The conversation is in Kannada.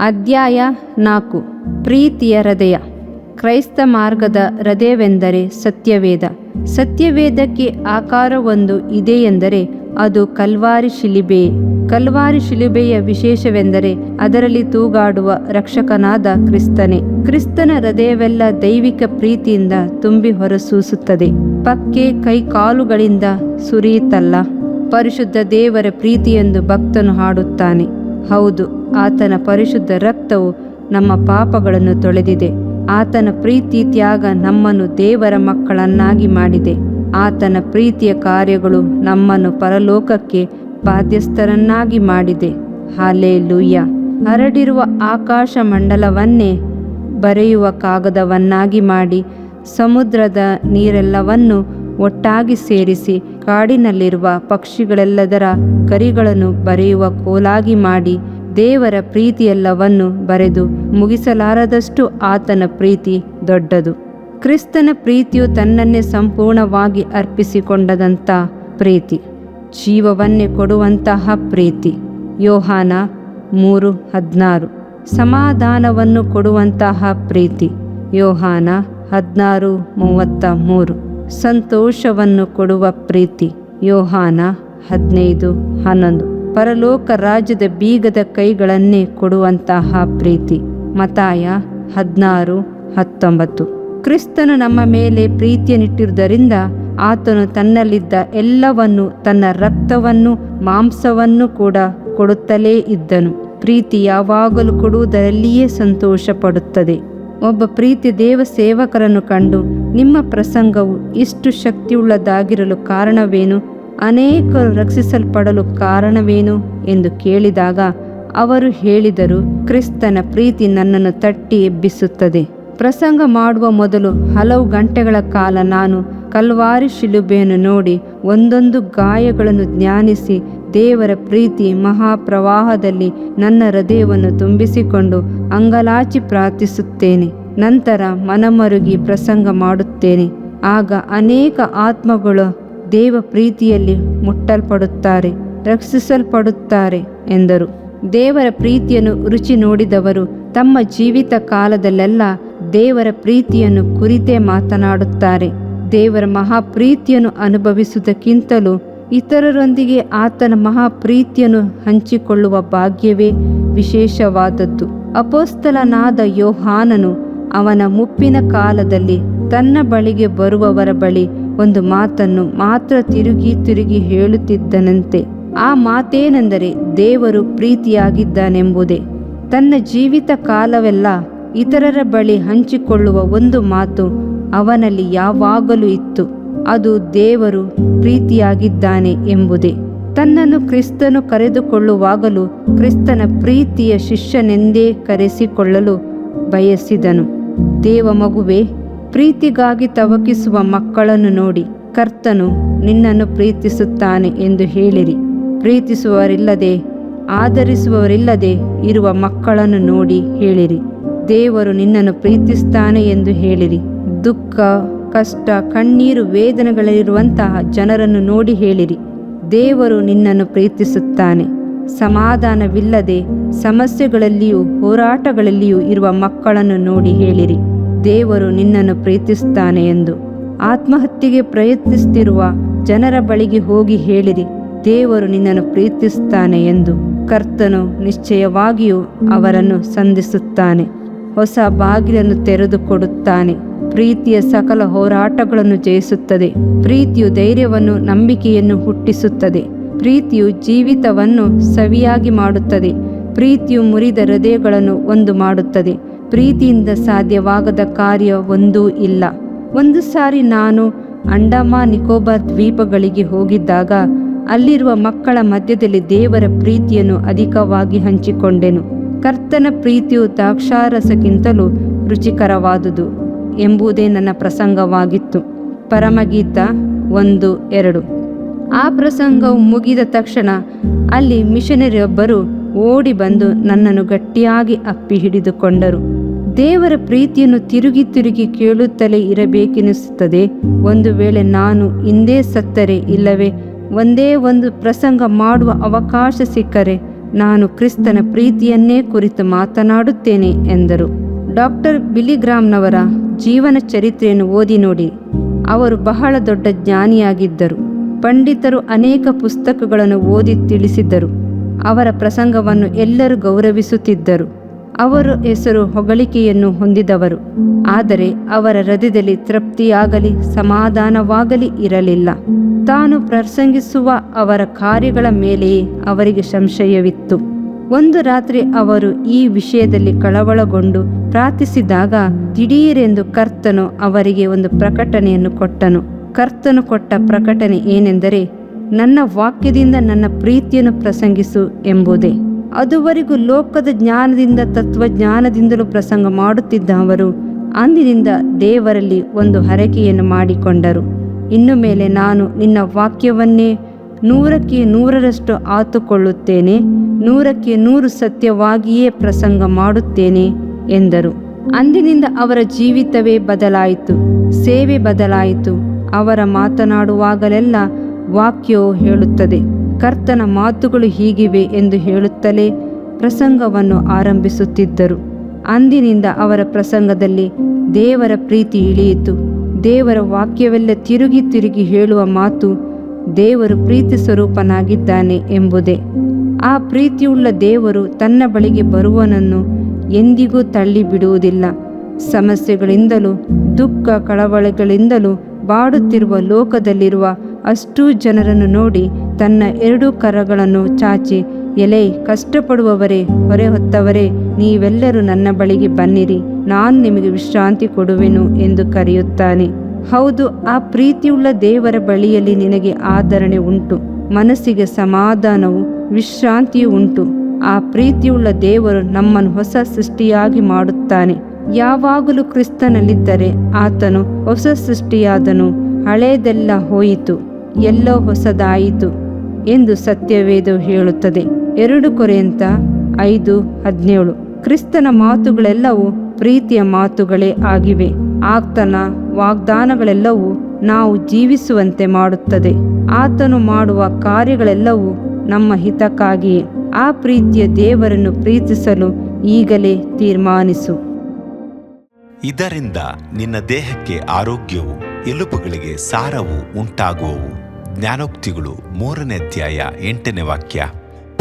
ಅಧ್ಯಾಯ ನಾಲ್ಕು. ಪ್ರೀತಿಯ ಹೃದಯ. ಕ್ರೈಸ್ತ ಮಾರ್ಗದ ಹೃದಯವೆಂದರೆ ಸತ್ಯವೇದ. ಸತ್ಯವೇದಕ್ಕೆ ಆಕಾರವೊಂದು ಇದೆಯೆಂದರೆ ಅದು ಕಲ್ವಾರಿ ಶಿಲಿಬೆ. ಕಲ್ವಾರಿ ಶಿಲುಬೆಯ ವಿಶೇಷವೆಂದರೆ ಅದರಲ್ಲಿ ತೂಗಾಡುವ ರಕ್ಷಕನಾದ ಕ್ರಿಸ್ತನೇ. ಕ್ರಿಸ್ತನ ಹೃದಯವೆಲ್ಲ ದೈವಿಕ ಪ್ರೀತಿಯಿಂದ ತುಂಬಿ ಹೊರಸೂಸುತ್ತದೆ. ಪಕ್ಕೆ ಕೈ ಕಾಲುಗಳಿಂದ ಸುರಿಯುತ್ತಲ್ಲ. ಪರಿಶುದ್ಧ ದೇವರ ಪ್ರೀತಿಯೆಂದು ಭಕ್ತನು ಹಾಡುತ್ತಾನೆ. ಹೌದು, ಆತನ ಪರಿಶುದ್ಧ ರಕ್ತವು ನಮ್ಮ ಪಾಪಗಳನ್ನು ತೊಳೆದಿದೆ. ಆತನ ಪ್ರೀತಿ ತ್ಯಾಗ ನಮ್ಮನ್ನು ದೇವರ ಮಕ್ಕಳನ್ನಾಗಿ ಮಾಡಿದೆ. ಆತನ ಪ್ರೀತಿಯ ಕಾರ್ಯಗಳು ನಮ್ಮನ್ನು ಪರಲೋಕಕ್ಕೆ ಬಾಧ್ಯಸ್ಥರನ್ನಾಗಿ ಮಾಡಿದೆ. ಹಾಲೇ ಲೂಯ್ಯ ಹರಡಿರುವ ಆಕಾಶ ಮಂಡಲವನ್ನೇ ಬರೆಯುವ ಕಾಗದವನ್ನಾಗಿ ಮಾಡಿ, ಸಮುದ್ರದ ನೀರೆಲ್ಲವನ್ನು ಒಟ್ಟಾಗಿ ಸೇರಿಸಿ ಕಾಡಿನಲ್ಲಿರುವ ಪಕ್ಷಿಗಳೆಲ್ಲದರ ಕರಿಗಳನ್ನು ಬರೆಯುವ ಕೋಲಾಗಿ ಮಾಡಿ ದೇವರ ಪ್ರೀತಿಯೆಲ್ಲವನ್ನು ಬರೆದು ಮುಗಿಸಲಾರದಷ್ಟು ಆತನ ಪ್ರೀತಿ ದೊಡ್ಡದು. ಕ್ರಿಸ್ತನ ಪ್ರೀತಿಯು ತನ್ನನ್ನೇ ಸಂಪೂರ್ಣವಾಗಿ ಅರ್ಪಿಸಿಕೊಂಡದಂಥ ಪ್ರೀತಿ. ಜೀವವನ್ನೇ ಕೊಡುವಂತಹ ಪ್ರೀತಿ. ಯೋಹಾನ ಮೂರು ಹದಿನಾರು. ಸಮಾಧಾನವನ್ನು ಕೊಡುವಂತಹ ಪ್ರೀತಿ. ಯೋಹಾನ ಹದಿನಾರು ಮೂವತ್ತ ಮೂರು. ಸಂತೋಷವನ್ನು ಕೊಡುವ ಪ್ರೀತಿ. ಯೋಹಾನ ಹದಿನೈದು, ಹನ್ನೊಂದು. ಪರಲೋಕ ರಾಜ್ಯದ ಬೀಗದ ಕೈಗಳನ್ನೇ ಕೊಡುವಂತಹ ಪ್ರೀತಿ. ಮತಾಯ ಹದಿನಾರು, ಹತ್ತೊಂಬತ್ತು. ಕ್ರಿಸ್ತನು ನಮ್ಮ ಮೇಲೆ ಪ್ರೀತಿಯನ್ನಿಟ್ಟಿರುವುದರಿಂದ ಆತನು ತನ್ನಲ್ಲಿದ್ದ ಎಲ್ಲವನ್ನು ತನ್ನ ರಕ್ತವನ್ನು ಮಾಂಸವನ್ನು ಕೂಡ ಕೊಡುತ್ತಲೇ ಇದ್ದನು. ಪ್ರೀತಿ ಯಾವಾಗಲೂ ಕೊಡುವುದರಲ್ಲಿಯೇ ಸಂತೋಷ ಪಡುತ್ತದೆ ಒಬ್ಬ ಪ್ರೀತಿ ದೇವ ಸೇವಕರನ್ನು ಕಂಡು ನಿಮ್ಮ ಪ್ರಸಂಗವು ಇಷ್ಟು ಶಕ್ತಿಯುಳ್ಳದಾಗಿರಲು ಕಾರಣವೇನು? ಅನೇಕರು ರಕ್ಷಿಸಲ್ಪಡಲು ಕಾರಣವೇನು? ಎಂದು ಕೇಳಿದಾಗ ಅವರು ಹೇಳಿದರು, ಕ್ರಿಸ್ತನ ಪ್ರೀತಿ ನನ್ನನ್ನು ತಟ್ಟಿ ಎಬ್ಬಿಸುತ್ತದೆ. ಪ್ರಸಂಗ ಮಾಡುವ ಮೊದಲು ಹಲವು ಗಂಟೆಗಳ ಕಾಲ ನಾನು ಕಲ್ವಾರಿ ಶಿಲುಬೆಯನ್ನು ನೋಡಿ ಒಂದೊಂದು ಗಾಯಗಳನ್ನು ಜ್ಞಾನಿಸಿ ದೇವರ ಪ್ರೀತಿ ಮಹಾಪ್ರವಾಹದಲ್ಲಿ ನನ್ನ ಹೃದಯವನ್ನು ತುಂಬಿಸಿಕೊಂಡು ಅಂಗಲಾಚಿ ಪ್ರಾರ್ಥಿಸುತ್ತೇನೆ. ನಂತರ ಮನಮರುಗಿ ಪ್ರಸಂಗ ಮಾಡುತ್ತೇನೆ. ಆಗ ಅನೇಕ ಆತ್ಮಗಳು ದೇವ ಪ್ರೀತಿಯಲ್ಲಿ ಮುಟ್ಟಲ್ಪಡುತ್ತಾರೆ, ರಕ್ಷಿಸಲ್ಪಡುತ್ತಾರೆ ಎಂದರು. ದೇವರ ಪ್ರೀತಿಯನ್ನು ರುಚಿ ನೋಡಿದವರು ತಮ್ಮ ಜೀವಿತ ಕಾಲದಲ್ಲೆಲ್ಲ ದೇವರ ಪ್ರೀತಿಯನ್ನು ಕುರಿತೇ ಮಾತನಾಡುತ್ತಾರೆ. ದೇವರ ಮಹಾಪ್ರೀತಿಯನ್ನು ಅನುಭವಿಸುವುದಕ್ಕಿಂತಲೂ ಇತರರೊಂದಿಗೆ ಆತನ ಮಹಾಪ್ರೀತಿಯನ್ನು ಹಂಚಿಕೊಳ್ಳುವ ಭಾಗ್ಯವೇ ವಿಶೇಷವಾದದ್ದು. ಅಪೋಸ್ತಲನಾದ ಯೋಹಾನನು ಅವನ ಮುಪ್ಪಿನ ಕಾಲದಲ್ಲಿ ತನ್ನ ಬಳಿಗೆ ಬರುವವರ ಬಳಿ ಒಂದು ಮಾತನ್ನು ಮಾತ್ರ ತಿರುಗಿ ತಿರುಗಿ ಹೇಳುತ್ತಿದ್ದನಂತೆ. ಆ ಮಾತೇನೆಂದರೆ ದೇವರು ಪ್ರೀತಿಯಾಗಿದ್ದಾನೆಂಬುದೇ. ತನ್ನ ಜೀವಿತ ಕಾಲವೆಲ್ಲ ಇತರರ ಬಳಿ ಹಂಚಿಕೊಳ್ಳುವ ಒಂದು ಮಾತು ಅವನಲ್ಲಿ ಯಾವಾಗಲೂ ಇತ್ತು. ಅದು ದೇವರು ಪ್ರೀತಿಯಾಗಿದ್ದಾನೆ ಎಂಬುದೇ. ತನ್ನನ್ನು ಕ್ರಿಸ್ತನು ಕರೆದುಕೊಳ್ಳುವಾಗಲೂ ಕ್ರಿಸ್ತನ ಪ್ರೀತಿಯ ಶಿಷ್ಯನೆಂದೇ ಕರೆಸಿಕೊಳ್ಳಲು ಬಯಸಿದನು. ದೇವ ಮಗುವೆ, ಪ್ರೀತಿಗಾಗಿ ತವಕಿಸುವ ಮಕ್ಕಳನ್ನು ನೋಡಿ ಕರ್ತನು ನಿನ್ನನ್ನು ಪ್ರೀತಿಸುತ್ತಾನೆ ಎಂದು ಹೇಳಿರಿ. ಪ್ರೀತಿಸುವವರಿಲ್ಲದೆ ಆಧರಿಸುವವರಿಲ್ಲದೆ ಇರುವ ಮಕ್ಕಳನ್ನು ನೋಡಿ ಹೇಳಿರಿ. ದೇವರು ನಿನ್ನನ್ನು ಪ್ರೀತಿಸ್ತಾನೆ ಎಂದು ಹೇಳಿರಿ. ದುಃಖ ಕಷ್ಟ, ಕಣ್ಣೀರು ವೇದನೆಗಳಲ್ಲಿರುವಂತಹ ಜನರನ್ನು ನೋಡಿ ಹೇಳಿರಿ. ದೇವರು ನಿನ್ನನ್ನು ಪ್ರೀತಿಸುತ್ತಾನೆ. ಸಮಾಧಾನವಿಲ್ಲದೆ ಸಮಸ್ಯೆಗಳಲ್ಲಿಯೂ ಹೋರಾಟಗಳಲ್ಲಿಯೂ ಇರುವ ಮಕ್ಕಳನ್ನು ನೋಡಿ ಹೇಳಿರಿ. ದೇವರು ನಿನ್ನನ್ನು ಪ್ರೀತಿಸುತ್ತಾನೆ ಎಂದು. ಆತ್ಮಹತ್ಯೆಗೆ ಪ್ರಯತ್ನಿಸುತ್ತಿರುವ ಜನರ ಬಳಿಗೆ ಹೋಗಿ ಹೇಳಿರಿ. ದೇವರು ನಿನ್ನನ್ನು ಪ್ರೀತಿಸುತ್ತಾನೆ ಎಂದು. ಕರ್ತನು ನಿಶ್ಚಯವಾಗಿಯೂ ಅವರನ್ನು ಸಂಧಿಸುತ್ತಾನೆ. ಹೊಸ ಬಾಗಿಲನ್ನು ತೆರೆದು ಕೊಡುತ್ತಾನೆ. ಪ್ರೀತಿಯ ಸಕಲ ಹೋರಾಟಗಳನ್ನು ಜಯಿಸುತ್ತದೆ. ಪ್ರೀತಿಯು ಧೈರ್ಯವನ್ನು, ನಂಬಿಕೆಯನ್ನು ಹುಟ್ಟಿಸುತ್ತದೆ. ಪ್ರೀತಿಯು ಜೀವಿತವನ್ನು ಸವಿಯಾಗಿ ಮಾಡುತ್ತದೆ. ಪ್ರೀತಿಯು ಮುರಿದ ಹೃದಯಗಳನ್ನು ಒಂದು ಮಾಡುತ್ತದೆ. ಪ್ರೀತಿಯಿಂದ ಸಾಧ್ಯವಾಗದ ಕಾರ್ಯ ಒಂದೂ ಇಲ್ಲ. ಒಂದು ಸಾರಿ ನಾನು ಅಂಡಮಾನ್ ನಿಕೋಬಾರ್ ದ್ವೀಪಗಳಿಗೆ ಹೋಗಿದ್ದಾಗ ಅಲ್ಲಿರುವ ಮಕ್ಕಳ ಮಧ್ಯದಲ್ಲಿ ದೇವರ ಪ್ರೀತಿಯನ್ನು ಅಧಿಕವಾಗಿ ಹಂಚಿಕೊಂಡೆನು. ಕರ್ತನ ಪ್ರೀತಿಯು ದ್ರಾಕ್ಷಾರಸಕ್ಕಿಂತಲೂ ರುಚಿಕರವಾದುದು ಎಂಬುದೇ ನನ್ನ ಪ್ರಸಂಗವಾಗಿತ್ತು. ಪರಮಗೀತ ಒಂದು ಎರಡು. ಆ ಪ್ರಸಂಗವು ಮುಗಿದ ತಕ್ಷಣ ಅಲ್ಲಿ ಮಿಷನರಿಯೊಬ್ಬರು ಓಡಿ ಬಂದು ನನ್ನನ್ನು ಗಟ್ಟಿಯಾಗಿ ಅಪ್ಪಿ ಹಿಡಿದುಕೊಂಡರು ದೇವರ ಪ್ರೀತಿಯನ್ನು ತಿರುಗಿ ತಿರುಗಿ ಕೇಳುತ್ತಲೇ ಇರಬೇಕೆನಿಸುತ್ತದೆ. ಒಂದು ವೇಳೆ ನಾನು ಹಿಂದೆ ಸತ್ತರೆ ಇಲ್ಲವೇ, ಒಂದೇ ಒಂದು ಪ್ರಸಂಗ ಮಾಡುವ ಅವಕಾಶ ಸಿಕ್ಕರೆ ನಾನು ಕ್ರಿಸ್ತನ ಪ್ರೀತಿಯನ್ನೇ ಕುರಿತು ಮಾತನಾಡುತ್ತೇನೆ ಎಂದರು. ಡಾಕ್ಟರ್ ಬಿಲಿಗ್ರಾಮ್ನವರ ಜೀವನ ಚರಿತ್ರೆಯನ್ನು ಓದಿ ನೋಡಿ. ಅವರು ಬಹಳ ದೊಡ್ಡ ಜ್ಞಾನಿಯಾಗಿದ್ದರು. ಪಂಡಿತರು ಅನೇಕ ಪುಸ್ತಕಗಳನ್ನು ಓದಿ ತಿಳಿಸಿದ್ದರು ಅವರ ಪ್ರಸಂಗವನ್ನು ಎಲ್ಲರೂ ಗೌರವಿಸುತ್ತಿದ್ದರು. ಅವರ ಹೆಸರು ಹೊಗಳಿಕೆಯನ್ನು ಹೊಂದಿದವರು. ಆದರೆ ಅವರ ಹೃದಯದಲ್ಲಿ ತೃಪ್ತಿಯಾಗಲಿ, ಸಮಾಧಾನವಾಗಲಿ ಇರಲಿಲ್ಲ. ತಾನು ಪ್ರಸಂಗಿಸುವ ಅವರ ಕಾರ್ಯಗಳ ಮೇಲೆಯೇ ಅವರಿಗೆ ಸಂಶಯವಿತ್ತು. ಒಂದು ರಾತ್ರಿ ಅವರು ಈ ವಿಷಯದಲ್ಲಿ ಕಳವಳಗೊಂಡು ಪ್ರಾರ್ಥಿಸಿದಾಗ ದಿಢೀರೆಂದು ಕರ್ತನು ಅವರಿಗೆ ಒಂದು ಪ್ರಕಟಣೆಯನ್ನು ಕೊಟ್ಟನು. ಕರ್ತನು ಕೊಟ್ಟ ಪ್ರಕಟಣೆ ಏನೆಂದರೆ, ನನ್ನ ವಾಕ್ಯದಿಂದ ನನ್ನ ಪ್ರೀತಿಯನ್ನು ಪ್ರಸಂಗಿಸು ಎಂಬುದೇ. ಅದುವರೆಗೂ ಲೋಕದ ಜ್ಞಾನದಿಂದ ತತ್ವಜ್ಞಾನದಿಂದಲೂ ಪ್ರಸಂಗ ಮಾಡುತ್ತಿದ್ದ ಅವರು, ಅಂದಿನಿಂದ ದೇವರಲ್ಲಿ ಒಂದು ಹರಕೆಯನ್ನು ಮಾಡಿಕೊಂಡರು. ಇನ್ನು ಮೇಲೆ ನಾನು ನಿನ್ನ ವಾಕ್ಯವನ್ನೇ ನೂರಕ್ಕೆ ನೂರರಷ್ಟು ಆತುಕೊಳ್ಳುತ್ತೇನೆ, ನೂರಕ್ಕೆ ನೂರು ಸತ್ಯವಾಗಿಯೇ ಪ್ರಸಂಗ ಮಾಡುತ್ತೇನೆ ಎಂದರು. ಅಂದಿನಿಂದ ಅವರ ಜೀವಿತವೇ ಬದಲಾಯಿತು, ಸೇವೆ ಬದಲಾಯಿತು. ಅವರ ಮಾತನಾಡುವಾಗಲೆಲ್ಲ ವಾಕ್ಯವು ಹೇಳುತ್ತದೆ, ಕರ್ತನ ಮಾತುಗಳು ಹೀಗಿವೆ ಎಂದು ಹೇಳುತ್ತಲೇ ಪ್ರಸಂಗವನ್ನು ಆರಂಭಿಸುತ್ತಿದ್ದರು. ಅಂದಿನಿಂದ ಅವರ ಪ್ರಸಂಗದಲ್ಲಿ ದೇವರ ಪ್ರೀತಿ ಇಳಿಯಿತು. ದೇವರ ವಾಕ್ಯವೆಲ್ಲ ತಿರುಗಿ ತಿರುಗಿ ಹೇಳುವ ಮಾತು ದೇವರು ಪ್ರೀತಿ ಸ್ವರೂಪನಾಗಿದ್ದಾನೆ ಎಂಬುದೇ. ಆ ಪ್ರೀತಿಯುಳ್ಳ ದೇವರು ತನ್ನ ಬಳಿಗೆ ಬರುವನನ್ನು ಎಂದಿಗೂ ತಳ್ಳಿ ಬಿಡುವುದಿಲ್ಲ ಸಮಸ್ಯೆಗಳಿಂದಲೂ, ದುಃಖ ಕಳವಳಗಳಿಂದಲೂ, ಬಾಡುತ್ತಿರುವ ಲೋಕದಲ್ಲಿರುವ ಅಷ್ಟೂ ಜನರನ್ನು ನೋಡಿ ತನ್ನ ಎರಡೂ ಕರಗಳನ್ನು ಚಾಚಿ ಎಲೆ ಕಷ್ಟಪಡುವವರೇ ಹೊರೆ ಹೊತ್ತವರೇ ನೀವೆಲ್ಲರೂ ನನ್ನ ಬಳಿಗೆ ಬನ್ನಿರಿ, ನಾನು ನಿಮಗೆ ವಿಶ್ರಾಂತಿ ಕೊಡುವೆನು ಎಂದು ಕರೆಯುತ್ತಾನೆ. ಹೌದು, ಆ ಪ್ರೀತಿಯುಳ್ಳ ದೇವರ ಬಳಿಯಲ್ಲಿ ನಿನಗೆ ಆದರಣೆ ಉಂಟು, ಮನಸ್ಸಿಗೆ ಸಮಾಧಾನವು ವಿಶ್ರಾಂತಿಯೂ ಉಂಟು. ಆ ಪ್ರೀತಿಯುಳ್ಳ ದೇವರು ನಮ್ಮನ್ನು ಹೊಸ ಸೃಷ್ಟಿಯಾಗಿ ಮಾಡುತ್ತಾನೆ. ಯಾವಾಗಲೂ ಕ್ರಿಸ್ತನಲ್ಲಿದ್ದರೆ ಆತನು ಹೊಸ ಸೃಷ್ಟಿಯಾದನು ಹಳೆಯದೆಲ್ಲ ಹೋಯಿತು, ಎಲ್ಲೋ ಹೊಸದಾಯಿತು ಎಂದು ಸತ್ಯವೇದವು ಹೇಳುತ್ತದೆ. ಎರಡು ಕೊರೆಯಂತ ಐದು, ಹದಿನೇಳು. ಕ್ರಿಸ್ತನ ಮಾತುಗಳೆಲ್ಲವೂ ಪ್ರೀತಿಯ ಮಾತುಗಳೇ ಆಗಿವೆ. ಆತನ ವಾಗ್ದಾನಗಳೆಲ್ಲವೂ ನಾವು ಜೀವಿಸುವಂತೆ ಮಾಡುತ್ತದೆ. ಆತನು ಮಾಡುವ ಕಾರ್ಯಗಳೆಲ್ಲವೂ ನಮ್ಮ ಹಿತಕ್ಕಾಗಿಯೇ. ಆ ಪ್ರೀತಿಯ ದೇವರನ್ನು ಪ್ರೀತಿಸಲು ಈಗಲೇ ತೀರ್ಮಾನಿಸು. ಇದರಿಂದ ನಿನ್ನ ದೇಹಕ್ಕೆ ಆರೋಗ್ಯವು, ಎಲುಬುಗಳಿಗೆ ಸಾರವು ಉಂಟಾಗುವವು. ಜ್ಞಾನೋಕ್ತಿಗಳು ಮೂರನೇ ಅಧ್ಯಾಯ ಎಂಟನೇ ವಾಕ್ಯ.